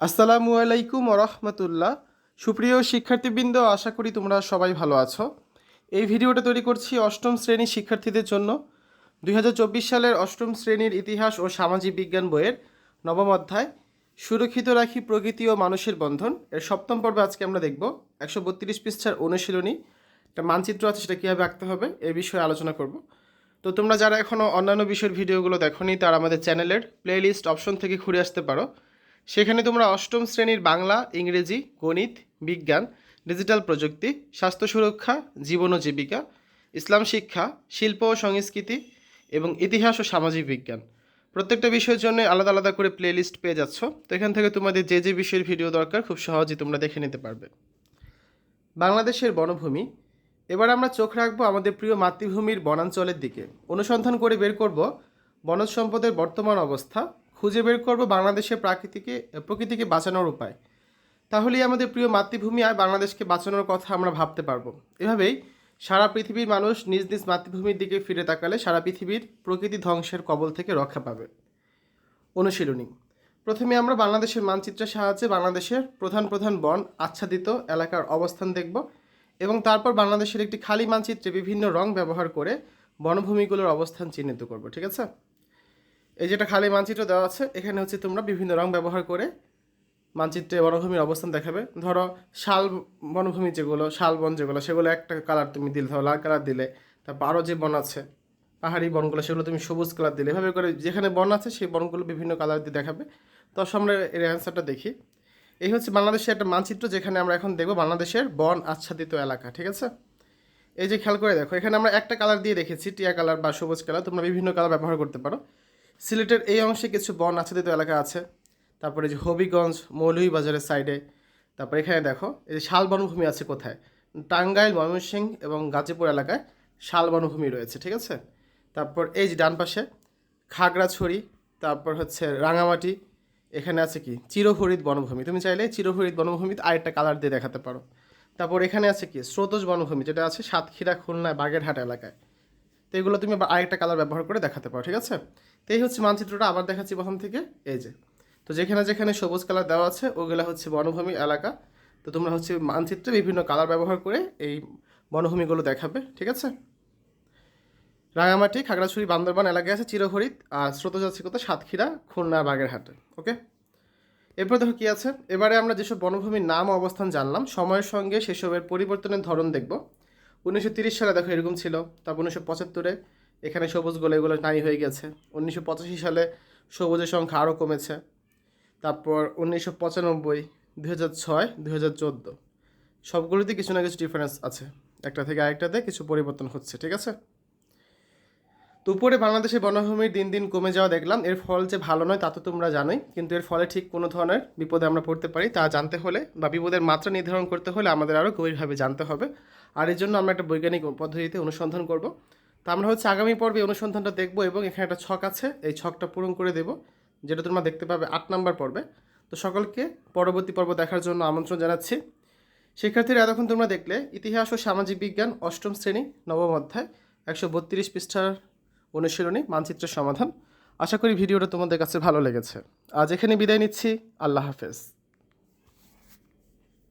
আসসালামু আলাইকুম রহমতুল্লাহ সুপ্রিয় শিক্ষার্থীবৃন্দ, আশা করি তোমরা সবাই ভালো আছো। এই ভিডিওটা তৈরি করছি অষ্টম শ্রেণির শিক্ষার্থীদের জন্য। দু হাজার চব্বিশ সালের অষ্টম শ্রেণির ইতিহাস ও সামাজিক বিজ্ঞান বইয়ের নবম অধ্যায়, সুরক্ষিত রাখি প্রকৃতি ও মানুষের বন্ধন। এর সপ্তম পর্বে আজকে আমরা দেখব একশো বত্রিশ পৃষ্ঠার অনুশীলনী। একটা মানচিত্র আছে, সেটা কীভাবে আঁকতে হবে এই বিষয়ে আলোচনা করব। তো তোমরা যারা এখনও অন্যান্য বিষয়ের ভিডিওগুলো দেখোনি, তারা আমাদের চ্যানেলের প্লেলিস্ট অপশন থেকে ঘুরে আসতে পারো। সেখানে তোমরা অষ্টম শ্রেণির বাংলা, ইংরেজি, গণিত, বিজ্ঞান, ডিজিটাল প্রযুক্তি, স্বাস্থ্য সুরক্ষা, জীবন ও জীবিকা, ইসলাম শিক্ষা, শিল্প ও সংস্কৃতি এবং ইতিহাস ও সামাজিক বিজ্ঞান। প্রত্যেকটা বিষয়ের জন্য আলাদা আলাদা করে প্লেলিস্ট পেয়ে যাচ্ছ। তো এখান থেকে তোমাদের যে যে বিষয়ের ভিডিও দরকার, খুব সহজেই তোমরা দেখে নিতে পারবে। বাংলাদেশের বনভূমি। এবার আমরা চোখ রাখব আমাদের প্রিয় মাতৃভূমির বনাঞ্চলের দিকে। অনুসন্ধান করে বের করব বনজ সম্পদের বর্তমান অবস্থা খুঁজে বের করব বাংলাদেশের প্রাকৃতিকে, প্রকৃতিকে বাঁচানোর উপায়। তাহলেই আমাদের প্রিয় মাতৃভূমি আর বাংলাদেশকে বাঁচানোর কথা আমরা ভাবতে পারব। এভাবেই সারা পৃথিবীর মানুষ নিজ নিজ মাতৃভূমির দিকে ফিরে তাকালে সারা পৃথিবীর প্রকৃতি ধ্বংসের কবল থেকে রক্ষা পাবে। অনুশীলনী। প্রথমে আমরা বাংলাদেশের মানচিত্রের সাহায্যে বাংলাদেশের প্রধান প্রধান বন, আচ্ছাদিত এলাকার অবস্থান দেখব এবং তারপর বাংলাদেশের একটি খালি মানচিত্রে বিভিন্ন রং ব্যবহার করে বনভূমিগুলোর অবস্থান চিহ্নিত করব, ঠিক আছে? এই যেটা খালি মানচিত্র দেওয়া আছে, এখানে হচ্ছে তোমরা বিভিন্ন রং ব্যবহার করে মানচিত্রে বনভূমির অবস্থান দেখাবে। ধরো, শাল বনভূমি যেগুলো, শাল বন যেগুলো, সেগুলো একটা কালার তুমি দিলে, ধরো লাল কালার দিলে, তারপর আরও যে বন আছে, পাহাড়ি বনগুলো, সেগুলো তুমি সবুজ কালার দিলে, এভাবে করে যেখানে বন আছে, সেই বনগুলো বিভিন্ন কালার দিয়ে দেখাবে। তো আমরা এর অ্যান্সারটা দেখি। এই হচ্ছে বাংলাদেশের একটা মানচিত্র, যেখানে আমরা এখন দেখব বাংলাদেশের বন আচ্ছাদিত এলাকা, ঠিক আছে? এই যে খেয়াল করে দেখো, এখানে আমরা একটা কালার দিয়ে রেখেছি টিয়া কালার বা সবুজ কালার তোমরা বিভিন্ন কালার ব্যবহার করতে পারো। সিলেটের এই অংশে কিছু বন আচ্ছাদিত এলাকা আছে। তারপরে যে হবিগঞ্জ, মৌলভীবাজারের সাইডে তারপরে এখানে দেখো, এই যে শাল বনভূমি আছে কোথায়? টাঙ্গাইল, ময়মনসিংহ এবং গাজীপুর এলাকায় শাল বনভূমি রয়েছে, ঠিক আছে? তারপর এই যে ডান পাশে খাগড়াছড়ি, তারপর হচ্ছে রাঙামাটি, এখানে আছে কি? চিরহরিত বনভূমি। তুমি চাইলে চিরহরিত বনভূমিতে আরেকটা কালার দিয়ে দেখাতে পারো। তারপর এখানে আছে কি? স্রোতজ বনভূমি, যেটা আছে সাতক্ষীরা, খুলনা, বাগেরহাট এলাকায়। তো এগুলো তুমি আরেকটা কালার ব্যবহার করে দেখাতে পারো, ঠিক আছে? তো এই হচ্ছে মানচিত্রটা, আবার দেখাচ্ছি প্রথম থেকে, এই যে। তো যেখানে যেখানে সবুজ কালার দেওয়া আছে, ওগুলো হচ্ছে বনভূমি এলাকা। তো তোমরা হচ্ছে মানচিত্রে বিভিন্ন কালার ব্যবহার করে এই বনভূমিগুলো দেখাবে, ঠিক আছে? রাঙামাটি, খাগড়াছড়ি, বান্দরবান এলাকায় আছে চিরহরিত আর স্রোত যাচ্ছে কোথায় সাতক্ষীরা, খুলনা, বাগেরহাটে, ওকে? এরপর দেখো কী আছে? এবারে আমরা যেসব বনভূমির নাম অবস্থান জানলাম, সময়ের সঙ্গে সেসবের পরিবর্তনের ধরন দেখব। উনিশশো তিরিশ সালে দেখো এরকম ছিল। তারপর উনিশশো পঁচাত্তরে এখানে সবুজ গোলে এগুলো নাই হয়ে গেছে। উনিশশো পঁচাশি সালে সবুজের সংখ্যা আরও কমেছে। তারপর উনিশশো পঁচানব্বই দু হাজার ছয় দু হাজার চোদ্দ। সবগুলোতে কিছু না কিছু ডিফারেন্স আছে। একটা থেকে আরেকটাতে কিছু পরিবর্তন হচ্ছে, ঠিক আছে? উপরে বাংলাদেশের বনভূমির দিন দিন কমে যাওয়া দেখলাম। এর ফল যে ভালো নয় তা তো তোমরা জানোই। কিন্তু এর ফলে ঠিক কোনো ধরনের বিপদে আমরা পড়তে পারি তা জানতে হলে বা বিপদের মাত্রা নির্ধারণ করতে হলে আমাদের আরও গভীরভাবে জানতে হবে। আর এর জন্য আমরা একটা বৈজ্ঞানিক পদ্ধতিতে অনুসন্ধান করব। তা আমরা হচ্ছে আগামী পর্বে অনুসন্ধানটা দেখব এবং এখানে একটা ছক আছে। এই ছকটা পূরণ করে দেব, যেটা তোমরা দেখতে পাবে আট নাম্বার পর্বে। তো সকলকে পরবর্তী পর্ব দেখার জন্য আমন্ত্রণ জানাচ্ছি। শিক্ষার্থীরা, এতক্ষণ তোমরা দেখলে ইতিহাস ও সামাজিক বিজ্ঞান অষ্টম শ্রেণি, নবম অধ্যায়, একশো বত্রিশ পৃষ্ঠার অনুশীলনী, মানচিত্রের সমাধান। আশা করি ভিডিওটা তোমাদের কাছে ভালো লেগেছে। আজ এখানে বিদায় নিচ্ছি। আল্লাহ হাফেজ।